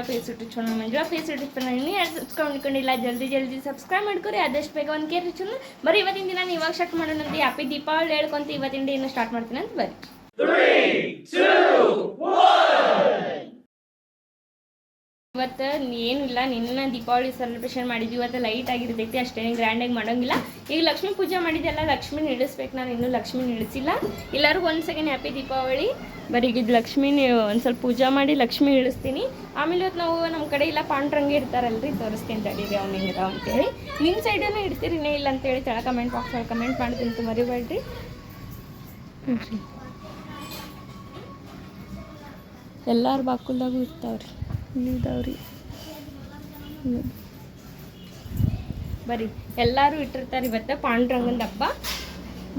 Manjula face YouTube channel Manjula face YouTube channel ಇಲ್ಲಿ ಯಾರು subscribe ಮಾಡ್ಕೊಂಡಿಲ್ಲ ಜಲ್ದಿ ಜಲ್ದಿ ಸಬ್ಸ್ಕ್ರೈಬ್ ಮಾಡ್ಕೊರಿ ಆದಷ್ಟು ಬೇಗ ಒಂದು ಕೇರ್ ಚಾನಲ್ ಬರೀ ಇವತ್ತಿನ ದಿನ ನಾನು ಇವಾಗ ಸ್ಟಾರ್ಟ್ ಮಾಡೋಣ ಅಂತ ಹ್ಯಾಪಿ ದೀಪಾವಳಿ ಹೇಳ್ಕೊಂತ ಇವತ್ತಿನ ಇನ್ನು ಸ್ಟಾರ್ಟ್ ಮಾಡ್ತೀನಿ ಅಂತ ಬರೀ ಏನಿಲ್ಲ, ನಿನ್ನ ದೀಪಾವಳಿ ಸೆಲೆಬ್ರೇಷನ್ ಮಾಡಿದ್ವಿ, ಇವತ್ತು ಲೈಟ್ ಆಗಿರ್ತೈತಿ, ಅಷ್ಟೇನು ಗ್ರ್ಯಾಂಡಾಗಿ ಮಾಡೋಂಗಿಲ್ಲ. ಈಗ ಲಕ್ಷ್ಮೀ ಪೂಜೆ ಮಾಡಿದ್ದೆಲ್ಲ ಲಕ್ಷ್ಮೀ ಇಳಿಸ್ಬೇಕು, ನಾನು ಇನ್ನೂ ಲಕ್ಷ್ಮೀ ಇಳಿಸಿಲ್ಲ. ಎಲ್ಲರಿಗೂ ಒಂದು ಸೆಕೆಂಡ್ ಹ್ಯಾಪಿ ದೀಪಾವಳಿ. ಬರೀ ಈಗ ಇದು ಲಕ್ಷ್ಮೀ ಒಂದು ಸ್ವಲ್ಪ ಪೂಜೆ ಮಾಡಿ ಲಕ್ಷ್ಮೀ ಇಳಿಸ್ತೀನಿ. ಆಮೇಲೆ ಇವತ್ತು ನಾವು ನಮ್ಮ ಕಡೆ ಇಲ್ಲ ಪಾಂಡ್ರಂಗೆ ಇರ್ತಾರಲ್ರಿ, ತೋರಿಸ್ತೀನಿ ತಡೀರಿ ಅವ್ನು ಹಿಂಗಿದಾವ ಅಂತೇಳಿ. ನಿಮ್ಮ ಸೈಡನ್ನು ಇಡ್ತೀರಿ, ಇನ್ನೇ ಇಲ್ಲ ಅಂತೇಳಿ ತಳ ಕಮೆಂಟ್ ಬಾಕ್ಸಲ್ಲಿ ಕಮೆಂಟ್ ಮಾಡ್ತೀನಿ ಮರಿಬೇಡ್ರಿ. ಎಲ್ಲರ ಬಾಕುಲ್ದಾಗೂ ಇರ್ತಾವ್ರಿ ಇದಾವ್ರಿ. ಬರೀ ಎಲ್ಲರೂ ಇಟ್ಟಿರ್ತಾರೆ ಇವತ್ತು ಪಾಂಡುರಂಗನ ಹಬ್ಬ.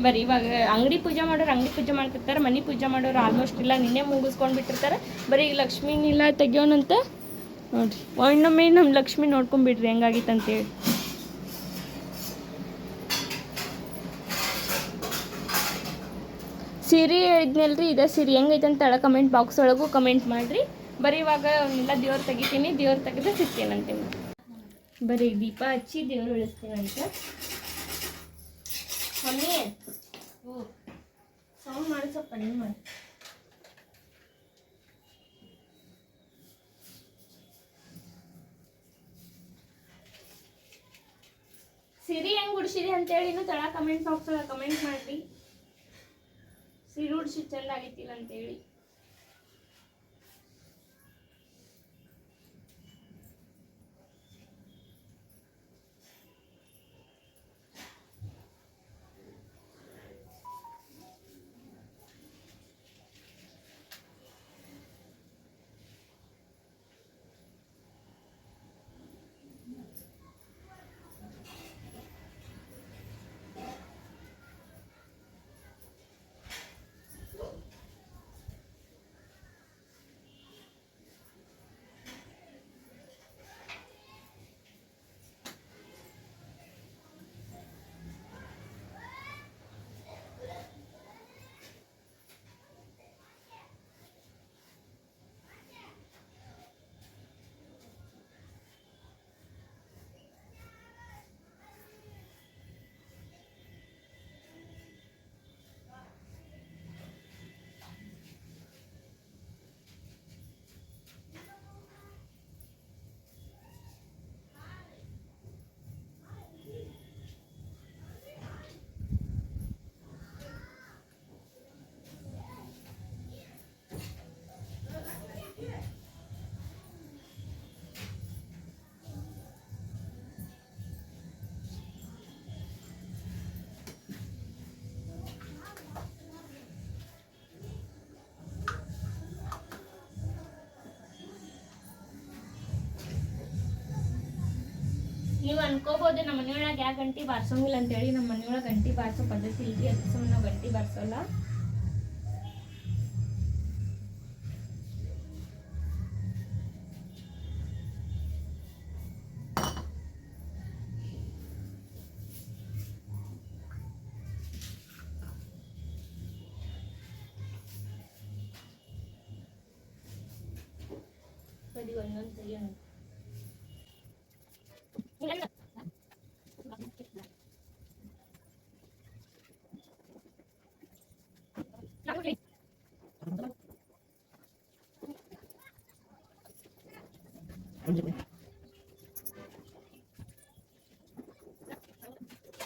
ಬರೀ ಇವಾಗ ಅಂಗಡಿ ಪೂಜೆ ಮಾಡೋರು ಅಂಗಡಿ ಪೂಜೆ ಮಾಡ್ತಿರ್ತಾರೆ, ಮನೆ ಪೂಜೆ ಮಾಡೋರು ಆಲ್ಮೋಸ್ಟ್ ಇಲ್ಲ, ನಿನ್ನೆ ಮುಗಿಸ್ಕೊಂಡು ಬಿಟ್ಟಿರ್ತಾರೆ. ಬರೀ ಈಗ ಲಕ್ಷ್ಮೀನಿಲ್ಲ ತೆಗಿಯೋಣಂತ ನೋಡ್ರಿ. ಒಣ್ಣೊಮ್ಮೆ ನಮ್ಮ ಲಕ್ಷ್ಮಿ ನೋಡ್ಕೊಂಬಿಡ್ರಿ ಹೆಂಗಾಗಿತ್ತು ಅಂತೇಳಿ ಸೀರೆ ಹೇಳಿದ್ನಲ್ರಿ, ಇದೇ ಸೀರೆ. ಹೆಂಗೈತೆ ಅಂತ ಕಮೆಂಟ್ ಬಾಕ್ಸ್ ಒಳಗೂ ಕಮೆಂಟ್ ಮಾಡಿರಿ. ಬರೀ ಇವಾಗ ಅವನ್ನೆಲ್ಲ ದೇವ್ರು ತೆಗಿತೀನಿ, ದೇವ್ರು ತೆಗೆದು ಸಿಗ್ತೀನಂತೆ ಬರೀ ದೀಪ ಹಚ್ಚಿ ದೇವ್ರು ಉಳಿಸ್ತೇನಂತ ಮಮ್ಮಿ, ಓ ಸೌಂಡ್ ಮಾಡಿ ನೀನು ಮಾಡಿ. ಸಿರಿ ಹೆಂಗ್ ಉಡ್ಸಿದೆ ಅಂತೇಳಿ ತಳ ಕಮೆಂಟ್ ಬಾಕ್ಸ್ ಒಳಗೆ ಕಮೆಂಟ್ ಮಾಡ್ರಿ. ಸಿರಿ ಉಡ್ಸಿ ಚಂದ ಆಗಿತ್ತಿಲ್ಲ ಅಂತೇಳಿ. ನೀವು ಅನ್ಕೋಬಹುದು ನಮ್ಮ ಮನೆಯೊಳಗೆ ಯಾಕೆ ಗಂಟಿ ಬಾರ್ಸೋಂಗಿಲ್ಲ ಅಂತೇಳಿ ನಮ್ಮ ಮನೆಯೊಳಗೆ ಗಂಟಿ ಬಾರ್ಸೋ ಪದ್ಧತಿ ಐತಿ ಅದಕ್ಕೆ ಸುಮ್ಮನೆ ನಾವು ಗಂಟಿ ಬಾರ್ಸೋಲ್ಲ. ಬರೀ ಒಂದೊಂದು ತೆಗಿಯೋಣ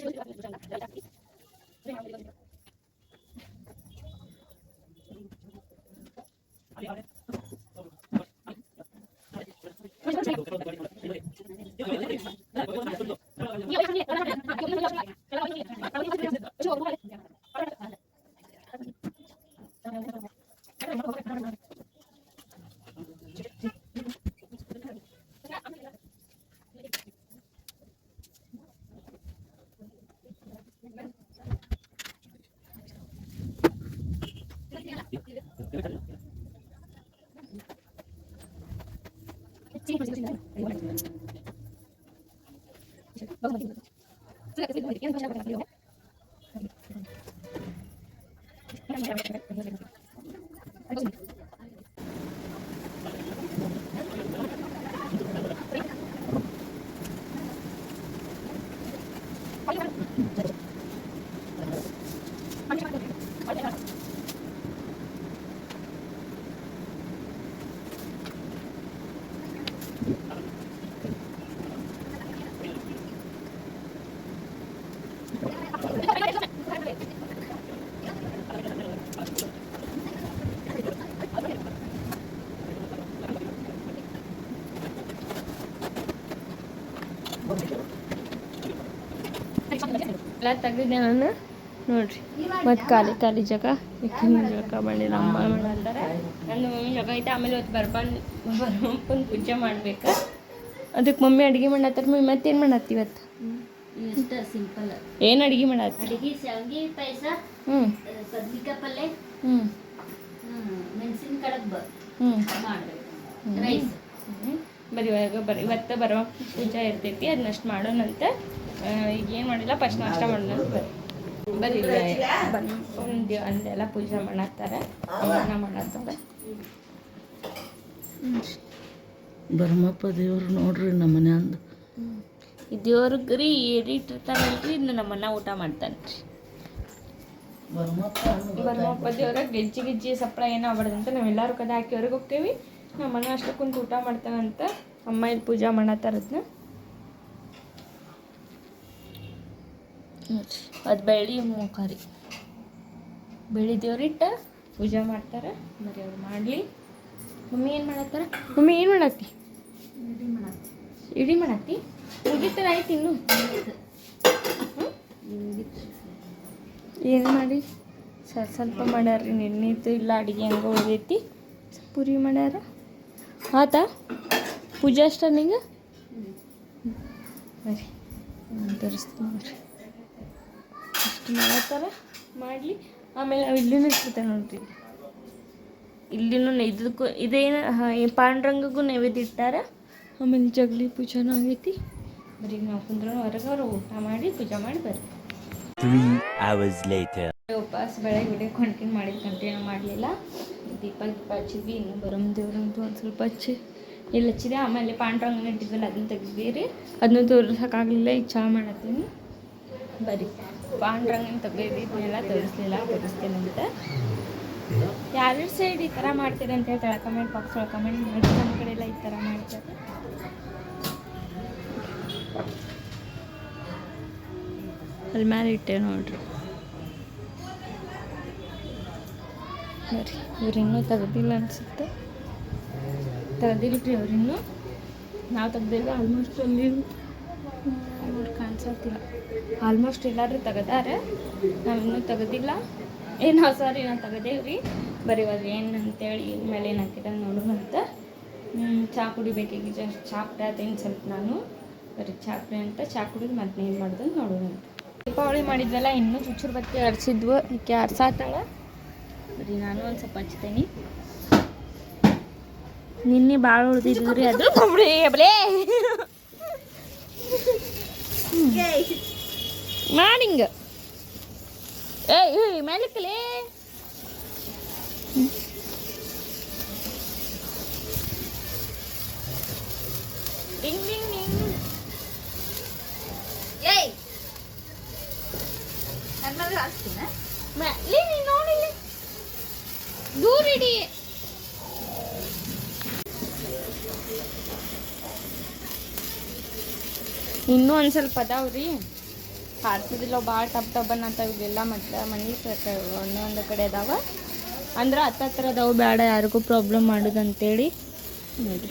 所以这个是不存的，还要加个 is，实际上这个就是。次不行，现在，哎，我来。ಎಲ್ಲ ತೆಗೆದೆ ನಾನು. ನೋಡ್ರಿ. ಮತ್ತು ಖಾಲಿ ಖಾಲಿ ಜಾಗ. ಈಕಿನ ನಮ್ಮ ಅಂತಾರೆ ನನ್ನ ಮಮ್ಮಿ ಜಗ ಐತೆ ಆಮೇಲೆ ಇವತ್ತು ಬರ್ಬಂದು ಬರ್ಬಂಪನ ಪೂಜೆ ಮಾಡ್ಬೇಕು. ಅದಕ್ಕೆ ಮಮ್ಮಿ ಅಡುಗೆ ಮಾಡತ್ತಾರ. ಮಮ್ಮಿ ಮತ್ತೇನು ಮಾಡತ್ತಿ ಇವತ್ತು? ಇಷ್ಟ ಸಿಂಪಲ್ ಏನು ಅಡುಗೆ ಮಾಡತ್ತಿ? ಅಡಿಗೆ ಶಾವಿಗೆ ಪಾಯಸ ಹ್ಞೂ ಬದ್ನಿಕಾಯಿ ಪಲ್ಯ ಹ್ಞೂ ಮೆಣಸಿನ ಕಡಬ ಹ್ಞೂ ಮಾಡಬೇಕು. ರೈಸ್. ಬರೀ ಇವಾಗ ಬರ ಇವತ್ತು ಬರೋ ಪೂಜೆ ಇರ್ತೈತಿ ಅದನ್ನಷ್ಟು ಮಾಡೋಣಂತೆ. ಈಗ ಏನು ಮಾಡಿಲ್ಲ ಫಸ್ಟ್ ನಾಷ್ಟ ಮಾಡೋಣ ಬರೀ ಬರೀ ಬಂದು ಅಂದೆಲ್ಲ ಪೂಜೆ ಮಾಡತ್ತಾರೆ ಮಾಡತ್ತಾರೆ ಭರಮಪ್ಪ ದೇವ್ರು ನೋಡ್ರಿ ನಮ್ಮ ಮನೆ ಅಂದ ದೇವ್ರಿಗೆ ರೀ ಏರಿಟ್ಟಿರ್ತಾರಲ್ರಿ ಇನ್ನು ನಮ್ಮನ್ನ ಊಟ ಮಾಡ್ತಾನೆ ರೀ ಬರಮಪ್ಪ ದೇವ್ರ ಗೆಜ್ಜಿ ಗೆಜ್ಜಿ ಸಪ್ಪಳ ಏನೋ ಆಗ್ಬಾರ್ದಂತ ನಾವೆಲ್ಲರೂ ಕದ ಹಾಕಿ ಹೊರಗೆ ಹೋಗ್ತೇವಿ. ನಮ್ಮನ್ನ ಅಷ್ಟು ಕುಂತು ಊಟ ಮಾಡ್ತಾನಂತ ಅಮ್ಮ ಇಲ್ಲಿ ಪೂಜೆ ಮಾಡತ್ತಾರ ಅದು ಬೆಳ್ಳಿ ಮೂಕರಿ. ಬೆಳ್ಳಿ ದೇವ್ರಿಟ್ಟ ಪೂಜೆ ಮಾಡ್ತಾರೆ ಮರಿ ಅವ್ರು ಮಾಡಲಿ. ಮಮ್ಮಿ ಏನು ಮಾಡತ್ತಾರ? ಮಮ್ಮಿ ಏನು ಮಾಡತ್ತಿ? ಇಡೀ ಮಾಡತ್ತಿ. ಮುಗಿತಾರ ಆಯ್ತು ಇನ್ನು ಏನು ಮಾಡಿ? ಸ್ವಲ್ಪ ಸ್ವಲ್ಪ ಮಾಡ್ಯಾರ್ರಿ. ನಿನ್ನಿತ್ತು ಇಲ್ಲ ಅಡುಗೆ ಹಂಗೆ ಉಳಿದೈತಿ ಪುರಿ ಮಾಡ್ಯಾರ. ಆತ? ಪೂಜೆ ಅಷ್ಟ ನಿಂಗೆ? ಬರ್ರಿ ತೋರಿಸ್ತೀನಿ ತೋರಿಸ್ತೀನಿ ಅಷ್ಟು ಮಾಡತ್ತಾರ ಮಾಡಲಿ. ಆಮೇಲೆ ನಾವು ಇಲ್ಲಿನೂ ಇಟ್ಟಿರ್ತೇವೆ ನೋಡ್ತೀವಿ ಇಲ್ಲಿನೂ ಇದಕ್ಕೂ ಇದೇನು ಪಾಂಡ್ರಂಗಗೂ ನೈವೇದ್ಯ ಇಟ್ಟಾರ ಆಮೇಲೆ ಜಗಲಿ ಪೂಜಾನೂ ಆಗೈತಿ ಬರೀ ನಾವು ಕುಂದ್ರ ಹೊರಗೆ ಅವ್ರು ಊಟ ಮಾಡಿ ಪೂಜೆ ಮಾಡಿ later. ಉಪವಾಸ ಬೆಳಗ್ಗೆ ವಿಡಿಯೋ ಕಂಟಿನ್ಯೂ ಮಾಡಿದ ಕಂಟಿನ್ಯೂ ಮಾಡಲಿಲ್ಲ. ದೀಪ ದೀಪ ಹಚ್ಚಿದ್ವಿ ಇನ್ನು ಬರಮ್ ದೇವ್ರಂತೂ ಒಂದು ಸ್ವಲ್ಪ ಹಚ್ಚಿ ಇಲ್ಲಿ ಹಚ್ಚಿದೆ? ಆಮೇಲೆ ಪಾಂಡ್ರಂಗ ಇಟ್ಟಿದ್ವಲ್ಲ ಅದನ್ನ ತೆಗ್ದಿರಿ ರೀ. ಅದನ್ನ ತೋರಿಸೋಕ್ಕಾಗಲಿಲ್ಲ ಈಗ ಚಹಾ ಮಾಡತ್ತೀನಿ. ಬರೀ ಪಾಂಡ್ರಂಗನ ತೆಗೆದಿದ್ನೆಲ್ಲ ತೋರಿಸ್ಲಿಲ್ಲ ತೋರಿಸ್ತೀನಿ ಅಂತ. ಯಾರ್ಯಾರ ಸೈಡ್ ಈ ಥರ ಮಾಡ್ತೀರಿ ಅಂತ ಹೇಳ್ತಾಳೆ ಕಮೆಂಟ್ ಬಾಕ್ಸ್ ಒಳಗೆ ಕಮೆಂಟ್ ಮಾಡಿ ನಮ್ಮ ಕಡೆ ಎಲ್ಲ ಈ ಥರ ಮಾಡ್ತಾರೆ. ಅಲ್ಲಿ ಮ್ಯಾಲೆ ಇಟ್ಟೆ ನೋಡ್ರಿ. ಬರ್ರಿ ಇವ್ರಿನ್ನೂ ತೆಗ್ದಿಲ್ಲ ಅನ್ಸುತ್ತೆ. ತೆಗ್ದಿಲ್ರಿ ಅವ್ರಿನ್ನೂ ನಾವು ತೆಗ್ದಿಲ್ಲ ಆಲ್ಮೋಸ್ಟ್ ಅಲ್ಲಿ ನೋಡಿ ಕಾಣಿಸತ್ತಿಲ್ಲ ಆಲ್ಮೋಸ್ಟ್ ಎಲ್ಲರೂ ತೆಗ್ದಾರೆ ನಾವಿನ್ನೂ ತೆಗೆದಿಲ್ಲ. ಏನು ಸಾರಿ ನಾವು ತೆಗೆದೇವ್ರಿ ಬರೀ ಇವಾಗ ಏನು ಅಂತೇಳಿ ಮೇಲೆ ಏನು ಹಾಕಿದ ನೋಡೋಣಂತ ಚಹಾ ಕುಡಿಬೇಕಾಗಿ ಜಸ್ಟ್ ಚಹಾ ಕುಡಿಯತ್ತೇನು ಸ್ವಲ್ಪ ನಾನು ಬರೀ ಚಹಾ ಕುಡಿ ಅಂತ ಚಹಾ ಕುಡಿದು ಮತ್ತೆ ಏನು ಮಾಡ್ದು ನೋಡೋಣಂತ ದೀಪಾವಳಿ ಮಾಡಿದ್ವಲ್ಲ, ಇನ್ನೂ ಚುಚ್ಚುರು ಬತ್ತಿ ಅರ್ಸಿದ್ವು ಅದಕ್ಕೆ ಅರ್ಸಾತಾಳ ಬರೀ ನಾನು ಒಂದು ಸ್ವಲ್ಪ ಹಚ್ತೇನೆ. ನಿನ್ನೆ ಭಾಳ ಅದು ರೀ ಅದು. மானிங்க ஏய் மெலுக்கலே டிங் டிங். ಇನ್ನೂ ಒಂದು ಸ್ವಲ್ಪ ಅದಾವ ರೀ. ಹಾರ್ಸಿದಿಲ್ಲ, ಭಾಳ ಟಪ್ ಟಪ್ ಅಂತ ಇವೆಲ್ಲ ಮತ್ತೆ ಮನೆ ಒಂದೇ ಒಂದು ಕಡೆ ಅದಾವ. ಅಂದ್ರೆ ಹತ್ತತ್ರ ಅದಾವು ಬೇಡ ಯಾರಿಗೂ ಪ್ರಾಬ್ಲಮ್ ಮಾಡೋದಂತೇಳಿ. ನೋಡಿ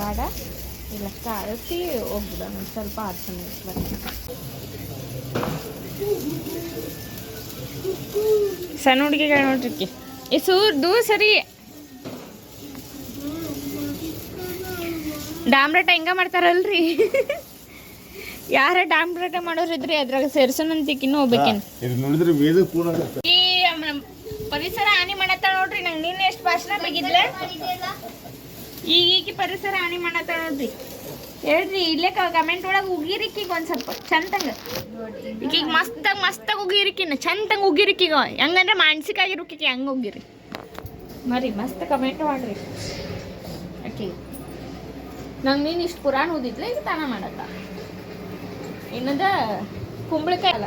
ಬೇಡ ಇಲ್ಲ ಆರಿಸಿ ಹೋಗ್ಬಿಡೋಣ, ಒಂದು ಸ್ವಲ್ಪ ಹಾರ್ಸ ಸಣ್ಣ ಹುಡುಗಿಗಳು ನೋಡ್ರಿ ಈ ಸೂರ್ ದೂರ ಸರಿ. ಡಾಮ್ರಾಟ ಹೆಂಗ ಮಾಡ್ತಾರಲ್ರಿ? ಯಾರ ಡಾಮ್ರಾಟ ಮಾಡೋರಿದ್ರಿ ಅದ್ರಾಗ ಸೇರ್ಸೋಣಂತಿಕ್ಕಿನ್ನೂ ಹೋಗ್ಬೇಕೇನು? ಇದು ನೋಡಿದ್ರೆ ವೇದ ಪೂರ್ಣ ಆಗುತ್ತೆ. ಈ ಅಮ್ಮ- ಪರಿಸರ ಹಾನಿ ಮಾಡತ್ತ ನೋಡ್ರಿ ನಂಗೆ ನಿನ್ನೆ ಎಷ್ಟು ಭಾಷಣ ಬೇಕಿದ್ಲ ಈಗ ಈಕಿ ಪರಿಸರ ಹಾನಿ ಮಾಡತ್ತ ನೋಡ್ರಿ. ಹೇಳ್ರಿ ಇಲ್ಲೇ ಕಮೆಂಟ್ ಒಳಗೆ ಉಗಿರಿಕಿಗೆ ಒಂದು ಸ್ವಲ್ಪ ಚಂದಂಗ. ಈಕಿಗೆ ಮಸ್ತಾಗ ಮಸ್ತಾಗ ಉಗಿರಿಕಿನ ಚಂದಂಗ ಉಗಿರಿಕಿಗ ಹೆಂಗಂದ್ರೆ ಮಾನಸಿಕ ಆಗಿರೋಕಿಗೆ ಹೆಂಗೆ ಉಗಿರಿ? ಮರಿ ಮಸ್ತ್ ಕಮೆಂಟ್ ಮಾಡ್ರಿ. ಆಕಿ. ನಂಗೆ ನೀನು ಇಷ್ಟು ಪುರಾಣ ಓದಿದ್ಲೆ ಈಗ ತಾನ ಮಾಡಲ್ಲ ಇನ್ನದ ಕುಂಬಳಕಾಯಿ ಅಲ್ಲ.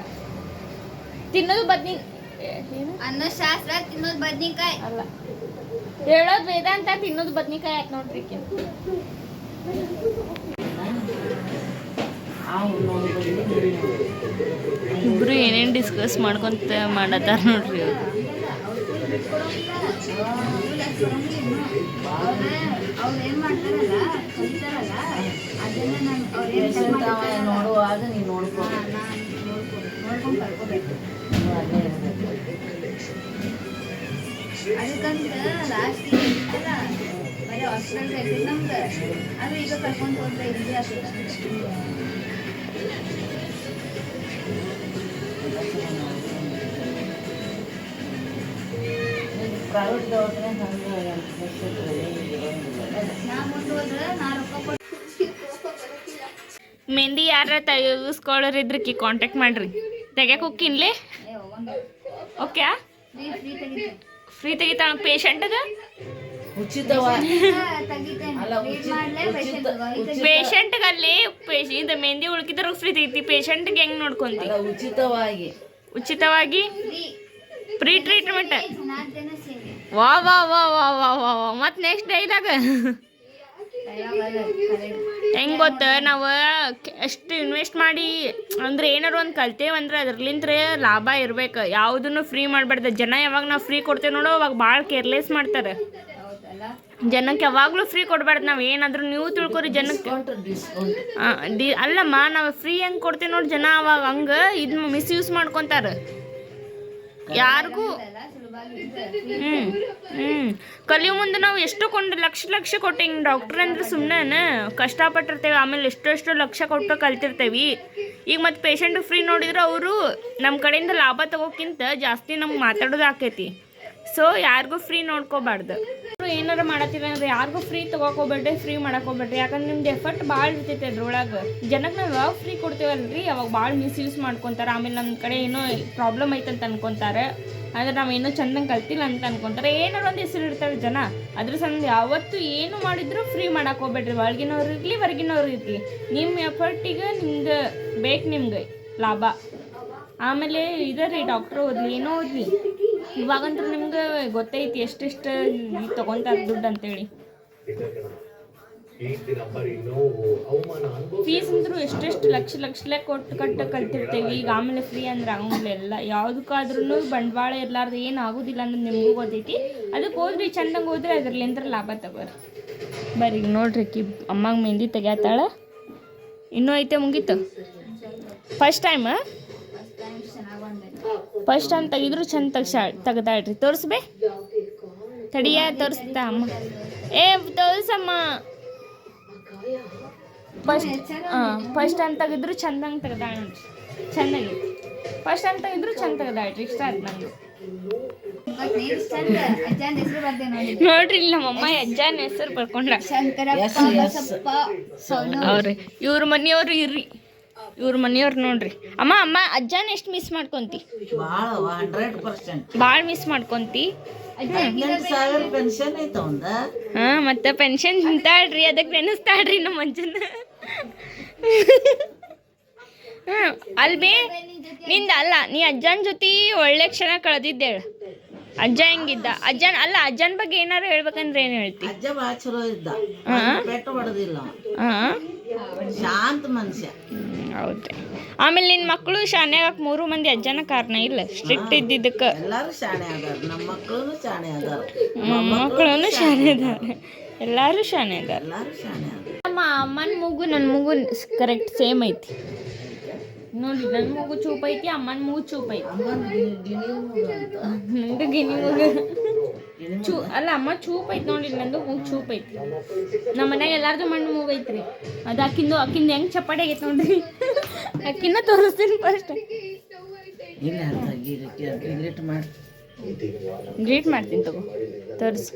ತಿನ್ನೋದು ಬದ್ನಿ ಏನು? ಅನ್ನೋ ಶಾಸ್ತ್ರ ತಿನ್ನೋದು ಬದ್ನಿಕಾಯಿ. ಅಲ್ಲ. ಹೇಳೋದು ವೇದಾಂತ ತಿನ್ನೋದು ಬದ್ನಿಕಾಯಿ ಆಯ್ತು ನೋಡ್ರಿ. ಇಬ್ರು ಏನೇನು ಡಿಸ್ಕಸ್ ಮಾಡ್ಕೊಂತ ಮಾಡತ್ತಾರ ನೋಡ್ರಿ ಅವ್ರು. ನೋಡುವಾಗ ನೀನು ನೋಡ್ಕೊ. ನೋಡ್ಕೊಂಡು ಕರ್ಕೋಬೇಕು ಅಲ್ಲೇ ಇರ್ಬೇಕು. ಅದಕ್ಕಂತ ಲಾಸ್ಟ್ ಬರೀ ಹಾಸ್ಪಿಟಲ್ ಕೈತಿ ನಮ್ಗೆ ಅದು ಈಗ ಕರ್ಕೊಂಡು ಹೋದ್ರೆ ಈಸಿ ಆಗ್ತದೆ. ಪ್ರೈವೇಟ್ ದವಾಖಾನೆ ಹಂಗೆ ಮೆಹಂದಿ ಯಾರ ತೆಗಿಸ್ಕೊಳ್ಳೋರು ಕಿ ಕಾಂಟ್ಯಾಕ್ಟ್ ಮಾಡ್ರಿ. ತೆಗ್ಯಾಕ ಹೋಗ್ಕಿನ್ಲೆ ಓಕೆ ಫ್ರೀ ತೆಗಿತಾಳ ಪೇಷಂಟ್ಗೆ ಉಚಿತವಾಗಿ ತೆಗಿತೇನೆ ಅಲ್ಲ, ಮಾಡ್ಲೇ ಪೇಷಂಟ್ ಉಚಿತ- ಪೇಷಂಟ್ಗೆ ಅಲ್ಲಿ ಪೇಶ್ ಇದು ಮೆಹಂದಿ ಉಳ್ಕಿದ್ರ ಫ್ರೀ ತೆಗಿತಿ. ಪೇಷಂಟ್ಗೆ ಹೆಂಗ್ ನೋಡ್ಕೊಂತಿ? ಉಚಿತವಾಗಿ. ಉಚಿತವಾಗಿ? ಫ್ರೀ ಟ್ರೀಟ್ಮೆಂಟ್ ವಾ ವಾ ವಾ ವಾ ವಾ ವಾ ವಾ. ಮತ್ತೆ ನೆಕ್ಸ್ಟ್ ಡೇ ಇದಾಗ? ಹೆಂಗ್ ಗೊತ್ತ? ನಾವು ಎಷ್ಟು ಇನ್ವೆಸ್ಟ್ ಮಾಡಿ, ಅಂದ್ರೆ ಏನಾರು ಒಂದು ಕಲ್ತೇವಂದ್ರೆ ಅದ್ರಲಿಂತ್ರ ಲಾಭ ಇರ್ಬೇಕು. ಯಾವುದನ್ನು ಫ್ರೀ ಮಾಡಬಾರ್ದು. ಜನ ಯಾವಾಗ ನಾವು ಫ್ರೀ ಕೊಡ್ತೇವೆ ನೋಡೋ, ಅವಾಗ ಭಾಳ ಕೇರ್ಲೆಸ್ ಮಾಡ್ತಾರೆ. ಜನಕ್ಕೆ ಯಾವಾಗಲೂ ಫ್ರೀ ಕೊಡ್ಬಾರ್ದು. ನಾವು ಏನಾದರೂ ನೀವು ತಿಳ್ಕೊರಿ ಜನಕ್ಕೆ ಡಿ ಅಲ್ಲಮ್ಮ, ನಾವು ಫ್ರೀ ಹೆಂಗೆ ಕೊಡ್ತೇವೆ ನೋಡಿ ಜನ ಅವಾಗ. ಹಂಗೆ ಇದು ಮಿಸ್ಯೂಸ್ ಮಾಡ್ಕೊತಾರೆ. ಯಾರಿಗೂ ಹ್ಞೂ ಮುಂದೆ ನಾವು ಎಷ್ಟು ಕೊಂಡು ಲಕ್ಷ ಲಕ್ಷ ಕೊಟ್ಟು ಹಿಂಗೆ ಡಾಕ್ಟ್ರ್ ಅಂದ್ರೆ ಸುಮ್ಮನೆ ಕಷ್ಟಪಟ್ಟಿರ್ತೇವೆ. ಆಮೇಲೆ ಎಷ್ಟೆಷ್ಟು ಎಷ್ಟು ಲಕ್ಷ ಕೊಟ್ಟು ಕಲ್ತಿರ್ತೇವೆ. ಈಗ ಮತ್ತು ಪೇಷಂಟ್ ಫ್ರೀ ನೋಡಿದ್ರೆ ಅವರು ನಮ್ಮ ಕಡೆಯಿಂದ ಲಾಭ ತಗೋಕ್ಕಿಂತ ಜಾಸ್ತಿ ನಮ್ಗೆ ಮಾತಾಡೋದು ಆಕೈತಿ. ಸೊ ಯಾರಿಗೂ ಫ್ರೀ ನೋಡ್ಕೋಬಾರ್ದು. ಏನಾರು ಮಾಡತ್ತೀವಿ ಅಂದ್ರೆ ಯಾರಿಗೂ ಫ್ರೀ ತೊಗೋಕೋಬೇಡ್ರಿ ಫ್ರೀ ಮಾಡಕೋಬೇಡ್ರಿ. ಯಾಕಂದ್ರೆ ನಿಮ್ದು ಎಫರ್ಟ್ ಭಾಳ ಇರ್ತೈತೆ ಅದ್ರೊಳಗೆ ಜನಕ್ಕೆ ನಾವು ಯಾವಾಗ ಫ್ರೀ ಕೊಡ್ತೇವಲ್ರಿ? ಅವಾಗ ಭಾಳ ಮಿಸ್ಯೂಸ್ ಮಾಡ್ಕೊತಾರೆ. ಆಮೇಲೆ ನಮ್ಮ ಕಡೆ ಏನೋ ಪ್ರಾಬ್ಲಮ್ ಐತಂತ ಅನ್ಕೊಂತಾರೆ. ಅಂದ್ರೆ ಏನೋ ಚಂದಂಗೆ ಕಲ್ತಿಲ್ಲ ಅಂತ ಅನ್ಕೊಂತಾರೆ. ಏನಾರು ಒಂದು ಹೆಸರು ಇರ್ತಾರೆ ಜನ. ಅದ್ರ ಸಂಬಂಧ ಯಾವತ್ತು ಏನು ಮಾಡಿದ್ರು ಫ್ರೀ ಮಾಡಕ್ಕೆ ಹೋಗ್ಬೇಡ್ರಿ ಒಳಗಿನವ್ರು ಇರಲಿ, ಹೊರಗಿನವ್ರು ಇರಲಿ. ನಿಮ್ಮ ಎಫರ್ಟಿಗೆ ನಿಮ್ಗೆ ಬೇಕು ನಿಮ್ಗೆ ಲಾಭ. ಆಮೇಲೆ ಇದರಿ ಡಾಕ್ಟ್ರ್ ಓದ್ಲಿ, ಏನೋ ಓದ್ಲಿ. ಇವಾಗಂತೂ ನಿಮ್ಗೆ ಗೊತ್ತೈತಿ ಎಷ್ಟೆಷ್ಟು ತೊಗೊಂತಾರೆ ದುಡ್ಡು ಅಂತೇಳಿ. ಫೀಸ್ ಅಂದ್ರೂ ಎಷ್ಟೆಷ್ಟು ಲಕ್ಷ ಲಕ್ಷಲೇ ಕೊಟ್ಟು ಕಟ್ಟ ಕಲ್ತಿರ್ತೇವೆ ಈಗ ಆಮೇಲೆ ಫ್ರೀ ಅಂದ್ರೆ ಆಗಂಗಿಲ್ಲ ಎಲ್ಲ ಯಾವುದಕ್ಕಾದ್ರೂ ಬಂಡವಾಳ ಇರ್ಲಾರ್ದು ಏನು ಆಗೋದಿಲ್ಲ ಅಂದ್ರೆ ನಿಮಗೂ ಗೊತ್ತೈತಿ. ಅದಕ್ಕೆ ಹೋದ್ರಿ ಚಂದಂಗೆ ಹೋದ್ರೆ ಅದ್ರಲ್ಲಿಂದ್ರ ಲಾಭ ತಗೋರಿ. ಬರ್ರಿ ನೋಡ್ರಿ ಕಿ ಅಮ್ಮಗೆ ಮೆಹಂದಿ ತೆಗ್ಯಾತಾಳ. ಇನ್ನೂ ಐತೆ ಮುಗೀತು? ಫಸ್ಟ್ ಟೈಮ್ ಫಸ್ಟ್ ಟೈಮ್ ಚೆನ್ನಾಗಿ ಬಂದೈತೆ ಫಸ್ಟ್ ಟೈಮ್ ತೆಗಿದ್ರು ಚಂದ ತೆಗ್ಸಾ ತೆಗ್ದಾಳ್ರಿ. ತೋರಿಸ್ಬೇ. ತಡಿಯ ತೋರಿಸ್ತಾ ಅಮ್ಮ. ಏ ತೋರಿಸಮ್ಮ. ಫಸ್ಟ್ ಹಾಂ ಫಸ್ಟ್ ಟೈಮ್ ತೆಗೆದ್ರು ಚಂದಂಗೆ ತೆಗ್ದಾಳ ನೋಡ್ರಿ. ಚೆನ್ನಾಗಿ ಫಸ್ಟ್ ಟೈಮ್ ತೆಗೆದ್ರು ಚಂದ ತೆಗ್ದಾಳ್ರಿ. ಇಷ್ಟ ಆಯ್ತು ನಂದು ನೋಡ್ರಿ ಇಲ್ಲಿ ನಮ್ಮಮ್ಮ ಅಜ್ಜನ ಹೆಸರು ಬರ್ಕೊಂಡ್ರಿ ಅವ್ರಿ ಇವ್ರ ಮನೆಯವ್ರು ಇರ್ರಿ. ಇವ್ರ ಮನೆಯವ್ರು ನೋಡ್ರಿ. ಅಮ್ಮ ಅಮ್ಮ ಅಜ್ಜನ ಎಷ್ಟು ಮಿಸ್ ಮಾಡ್ಕೊಂತಿ? ಭಾಳ ಮಿಸ್ ಮಾಡ್ಕೊಂತಿ. ಹಾ ಮತ್ತೆ ಪೆನ್ಷನ್ ತಿಂತಾಳ್ರಿ ಅದಕ್ಕೆ ನೆನೆಸ್ತಾಳ್ರಿ ನಮ್ಮ ಅಜ್ಜನ ಹ್ಮ್ ಅಲ್ಬೇ ನಿಂದ ಅಲ್ಲ ನೀ ಅಜ್ಜನ ಜೊತೆ ಒಳ್ಳೆ ಕ್ಷಣ ಕಳೆದಿದ್ದೇಳು. ಅಜ್ಜ ಹೆಂಗಿದ್ದ? ಅಜ್ಜನ್ ಅಲ್ಲ ಅಜ್ಜನ ಬಗ್ಗೆ ಏನಾರು ಹೇಳ್ಬೇಕಂದ್ರೆ ಏನು ಹೇಳ್ತಿ? ಅಜ್ಜ ಭಾಳ ಚಲೋ ಇದ್ದ. ಹಾ? ಪೆಟ್ಟು ಹೊಡೆದಿಲ್ಲ ಹಾ? ಶಾಂತ ಮನುಷ್ಯ. ಹೌದ್ರಿ. ಆಮೇಲೆ ನಿನ್ನ ಮಕ್ಕಳು ಶಾನ್ಯಾಗಕ್ಕೆ ಮೂರು ಮಂದಿ ಅಜ್ಜನ ಕಾರಣ ಇಲ್ಲ ಸ್ಟ್ರಿಕ್ಟ್ ಇದ್ದಿದ್ದಕ್ಕೆ. ಎಲ್ಲರೂ ಶಾಣೆ ಅದಾರ ನಮ್ಮ ಮಕ್ಕಳು ಶಾಣೆ ಅದಾರ. ಮಕ್ಕಳು ಶಾನೆ ಇದ್ದಾರೆ ಎಲ್ಲರೂ ಶಾನೆ ಅದಾರ. ಎಲ್ಲರೂ ಶಾಣೆ ಅದಾರ. ನಮ್ಮ ಅಮ್ಮನ ಮಗು ನನ್ನ ಮೂಗು ಕರೆಕ್ಟ್ ಸೇಮ್ ಐತಿ. ನೋಡಿ ನನ್ನ ಮಗು ಚೂಪ್ ಐತಿ ಅಮ್ಮನ ಮೂಗು ಚೂಪ್ ಐತಿ. ನಂದು ಗಿನಿ ಮೂಗು. ಚೂ ಅಲ್ಲ ಅಮ್ಮ ಚೂಪ್ ಐತಿ ನೋಡಿ ನಂದು ಹೂ ಚೂಪ್ ಐತಿ. ನಮ್ಮ ಮನ್ಯಾಗ ಎಲ್ಲಾರ್ದು ಮಣ್ಣು ಮೂಗು ಐತ್ರಿ ಅದು ಅಕ್ಕಿಂದು ಅಕ್ಕಿಂದು ಹೆಂಗ್ ಚಪ್ಪಾಡಿ ಆಗೈತೆ ನೋಡ್ರಿ. ಅಕ್ಕಿನ ತೋರಿಸ್ತೀನಿ ಫಸ್ಟ್ ಇಲ್ಲ ಅಂತ ಗಿರಿಟ್ ಮಾಡಿ. ಗ್ರೀಟ್ ಮಾಡ್ತೀನಿ ತಗೋ. ತೋರಿಸಿ.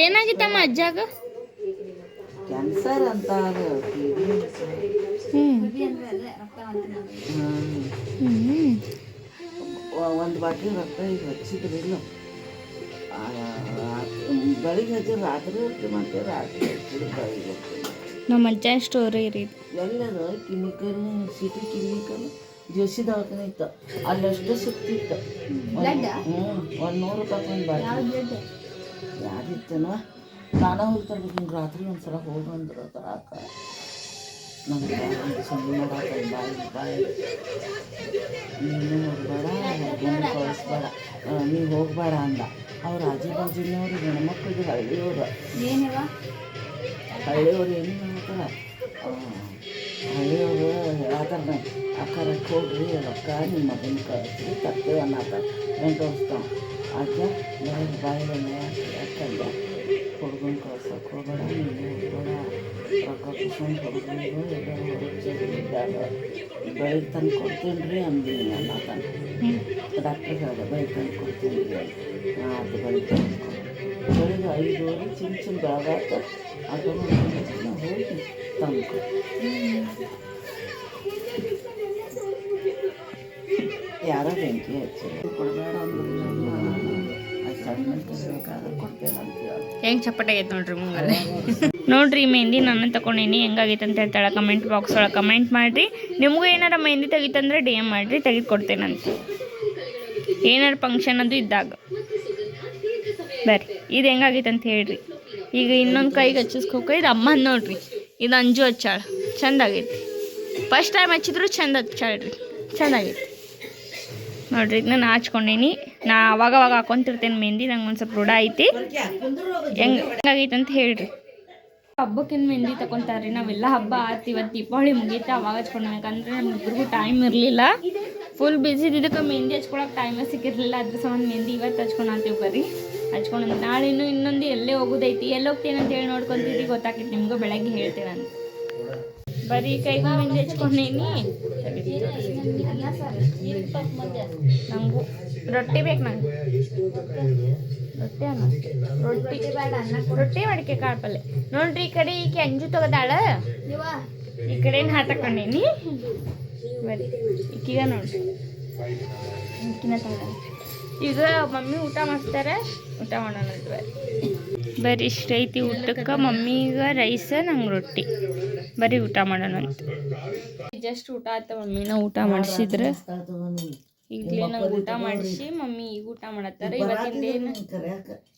ಏನಾಗಿತ್ತಮ್ಮ ಅಜ್ಜಾಗ? ಕ್ಯಾನ್ಸರ್ ಅಂತ ಒಂದು ಬಾಟ್ಲಿ ರಕ್ತ ಈಗ ಹಚ್ಚಿದ್ರಿ ಬೆಳಿಗ್ಗೆ ಹಚ್ಚಿ ರಾತ್ರಿ ಹೊಟ್ಟೆ ಮತ್ತೆ ರಾತ್ರಿ ಹಚ್ಚಿದ್ರೆ ಬೆಳಿಗ್ಗೆ ನಮ್ಮ ಅಜ್ಜ ಸ್ಟೋರಿ ರೀ ಎಲ್ಲದ ಕಿಮಿಕಲ್ ಸಿಟಿ ಕಿಮಿಕಲ್ ಜೋಸಿ ದವಾಖಾನೆ ಇತ್ತು. ಅಲ್ಲಷ್ಟು ಸುತ್ತಿತ್ತು? ಹ್ಞೂ ಒಂದು ನೂರು ರೂಪಾಯಿ ಒಂದು ಬಾಟ್ಲಿ. ಯಾವ್ದಿತ್ತೇನೋ? ನಾನು ಹೋಗ್ತಾರೆ ಹಿಂಗೆ ರಾತ್ರಿ ಒಂದು ಸಲ ಹೋಗಿ ಬಂದ್ರು ತರಾಕ ನನಗೆ ಸುಮ್ಮನೆ ಮಾಡಾಕ ಬಾಯಿ ಬಾಯಿ ನೀನು ಹೋಗ್ಬೇಡ ಹುಡುಗನ ಕಳಿಸ್ಬೇಡ. ನೀವು ಹೋಗಬೇಡ ಅಂದ. ಅವ್ರು ಆಜು ಬಾಜುನವ್ರು ಹೆಣ್ಮಕ್ಳಿಗೆ ಹಳ್ಳಿಯವ್ರು. ಏನವ? ಹಳ್ಳಿಯವ್ರು ಏನು ಮಾಡ್ತಾರ ಹಳ್ಳಿಯವರು ಹೇಳತ್ತಾರ ಅಕ್ಕರಕ್ಕೆ ಹೋಗ್ರಿ ರೊಕ್ಕ ನಿಮ್ಮ ಮಗನ ಕಳಿಸ್ರಿ ತರ್ತೇವೆ ಅನ್ನತ್ತಾರ ಎಂಟು ವರ್ಷ ಆಕೆ ಯಾಕಂದ ಹುಡುಗನ ಕಳ್ಸಕ್ಕೆ ಹೋಗ್ಬೇಡ ನೀನು ಹೋಗ್ಬೇಡ ರೊಕ್ಕ ಕುಸ್ಕೊಂಡು ಹುಡುಗನಿಗೂ ಎಲ್ಲರೂ ಹೊರಗೆ ಬ್ಯಾಡ ಬೆಳಿಗ್ಗೆ ತಂದು ಕೊಡ್ತೀನಿ ರೀ ಅಂದಿನಿ ಅನ್ನತಾನ ಡಾಕ್ಟ್ರ್ ಹೇಳ್ದೆ ಬೆಳಿಗ್ಗೆ ತಂದು ಕೊಡ್ತೀನಿ ರೀ ಆತು ಬೆಳಿಗ್ಗೆ ತಂದು ಕೊಡು ಬೆಳಿಗ್ಗೆ ಐದುವರೆ ಚಿನ್ನ ಚಿನ್ನ ಬೆಳಗಾತ ಆಟೋ ಮಾಡ್ಕೊಂಡು ಹೋಗಿ ತಂದು ಕೊಡು ಯಾರೋ ಬೆಂಕಿ ಹಚ್ಚಿ ಕೊಡಬೇಡ ಅಂದ್ರೆ ಹೆಂಗೆ ಚಪ್ಪಟೆ ಆಗೈತೆ ನೋಡ್ರಿ ಮುಂಗಲ್ಲ ನೋಡ್ರಿ ಮೆಹಂದಿ ನಾನು ತಗೊಂಡೀನಿ ಹೆಂಗಾಗೈತೆ ಅಂತ ಹೇಳ್ತಾಳೆ ಕಮೆಂಟ್ ಬಾಕ್ಸ್ ಒಳಗೆ ಕಮೆಂಟ್ ಮಾಡಿರಿ. ನಿಮಗೂ ಏನಾರ ಮೆಹಂದಿ ತೆಗಿತಂದ್ರೆ ಡಿ ಎಂ ಮಾಡಿರಿ ತೆಗೆದುಕೊಡ್ತೇನಂತ ಏನಾರು ಫಂಕ್ಷನ್ ಅದು ಇದ್ದಾಗ. ಬರ್ರಿ, ಇದು ಹೆಂಗಾಗೈತೆ ಅಂತ ಹೇಳ್ರಿ. ಈಗ ಇನ್ನೊಂದು ಕೈಗೆ ಹಚ್ಚಿಸ್ಕೋಕ ಇದು ಅಮ್ಮ ನೋಡ್ರಿ, ಇದು ಅಂಜು ಹಚ್ಚಾಳ. ಚಂದ ಆಗೈತಿ ಫಸ್ಟ್ ಟೈಮ್ ಹಚ್ಚಿದ್ರು ಚಂದ ಹಚ್ಚಾಳ್ರಿ. ಚಂದ ಆಗೈತಿ ನೋಡ್ರಿ ಇದನ್ನ ನಾ ಹಚ್ಕೊಂಡೇನಿ. ನಾ ಅವಾಗ ಅವಾಗ ಹಾಕೊಂತಿರ್ತೇನೆ ಮೆಹಂದಿ ನಂಗೆ ಒಂದು ಸ್ವಲ್ಪ ರೂಢ ಐತಿ. ಹೆಂಗೆ ಹೆಂಗಾಗೈತೆ ಅಂತ ಹೇಳ್ರಿ. ಹಬ್ಬಕ್ಕಿಂತ ಮೆಹಂದಿ ತಗೊಂತಾರ್ರಿ ನಾವೆಲ್ಲ ಹಬ್ಬ ಆತು ಇವತ್ತು ದೀಪಾವಳಿ ಮುಗೀತಾ, ಅವಾಗ ಹಚ್ಕೊಂಡು ಯಾಕಂದ್ರೆ ನಮ್ಗಿಬ್ರಿಗೂ ಟೈಮ್ ಇರಲಿಲ್ಲ ಫುಲ್ ಬಿಸಿ ಇದ್ದಕ್ಕೆ ಮೆಹಂದಿ ಹಚ್ಕೊಳಕ್ಕೆ ಟೈಮೇ ಸಿಕ್ಕಿರಲಿಲ್ಲ. ಅದ್ರ ಸಂಬಂಧ ಮೆಹಂದಿ ಇವತ್ತು ಹಚ್ಕೊಂಡು ಅಂತೀವಿ ಬರ್ರಿ. ಹಚ್ಕೊಂಡು ನಾಳೆ ಇನ್ನೂ ಇನ್ನೊಂದು ಎಲ್ಲೇ ಹೋಗೋದೈತಿ, ಎಲ್ಲಿ ಹೋಗ್ತೇನೆ ಅಂತ ಹೇಳಿ ನೋಡ್ಕೊಂತೀರಿ ಗೊತ್ತಾಕೈತಿ ನಿಮಗೂ ಬೆಳಗ್ಗೆ ಹೇಳ್ತೇನೆ ಅಂತ. ಬರೀ ಕೈಗೂ ಮೆಹಂದಿ ಹಚ್ಕೊಂಡೇನಿ. ನಂಗೂ ರೊಟ್ಟಿ ಬೇಕು ನಂಗೆ. ರೊಟ್ಟಿ ಅನ್ನ? ರೊಟ್ಟಿ. ರೊಟ್ಟಿ ಮಡಿಕೆ ಕಾಳು ಪಲ್ಲೆ ನೋಡ್ರಿ ಈ ಕಡೆ ಈಕೆ ಅಂಜು ತಗದಾಳ. ಈ ಕಡೆ ಹಾ ತಕೊಂಡೇನಿ ಬರೀ. ಈಕೀಗ ನೋಡ್ರಿ. ಈಗ ಮಮ್ಮಿ ಊಟ ಮಾಡ್ತಾರೆ ಊಟ ಮಾಡೋಣ ಬರ್ರಿ ಬರೀ ಇಷ್ಟ ಐತಿ ಊಟಕ್ಕೆ, ಮಮ್ಮಿಗ ರೈಸ್, ನಂಗೆ ರೊಟ್ಟಿ. ಬರೀ ಊಟ ಮಾಡೋಣ ಅಂತ. ಜಸ್ಟ್ ಊಟ ಆಯ್ತು, ಮಮ್ಮಿನ ಊಟ ಮಾಡಿಸಿದ್ರೆ. ಈಗಲೇ ನಂಗೆ ಊಟ ಮಾಡಿಸಿ, ಮಮ್ಮಿ ಈಗ ಊಟ ಮಾಡತ್ತಾರ. ಇವತ್ತಿನ ಡೇ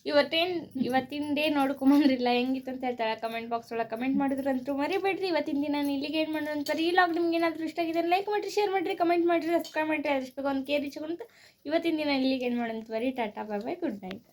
ಇವತ್ತೇನ್ ಇವತ್ತಿನ ಡೇ ನೋಡ್ಕೊಂಬಂದ್ರಿಲ್ಲ ಹೆಂಗಿತ್ತು ಅಂತ ಹೇಳ್ತಾಳೆ. ಕಮೆಂಟ್ ಬಾಕ್ಸ್ ಒಳಗೆ ಕಮೆಂಟ್ ಮಾಡಿದ್ರಂತೂ ಮರಿಬೇಡ್ರಿ. ಇವತ್ತಿನ ದಿನ ಇಲ್ಲಿಗೆ ಏನು ಮಾಡೋಣ ಅಂತಾರೆ ಈ ಲಾಗ್ ನಿಮ್ಗೆ ಏನಾದರೂ ಇಷ್ಟ ಆಗಿದೆ ಲೈಕ್ ಮಾಡಿರಿ ಶೇರ್ ಮಾಡಿರಿ ಕಮೆಂಟ್ ಮಾಡಿರಿ ಸಬ್ಸ್ಕ್ರೈಬ್ ಮಾಡಿರಿ ಅದಷ್ಟು ಒಂದು ಕೇರ್ ಇಚ್ಕೊಂಡು ಇವತ್ತಿನ ದಿನ ಇಲ್ಲಿಗೆ ಏನು ಮಾಡೋಣ ಬರೀ tata bye bye good night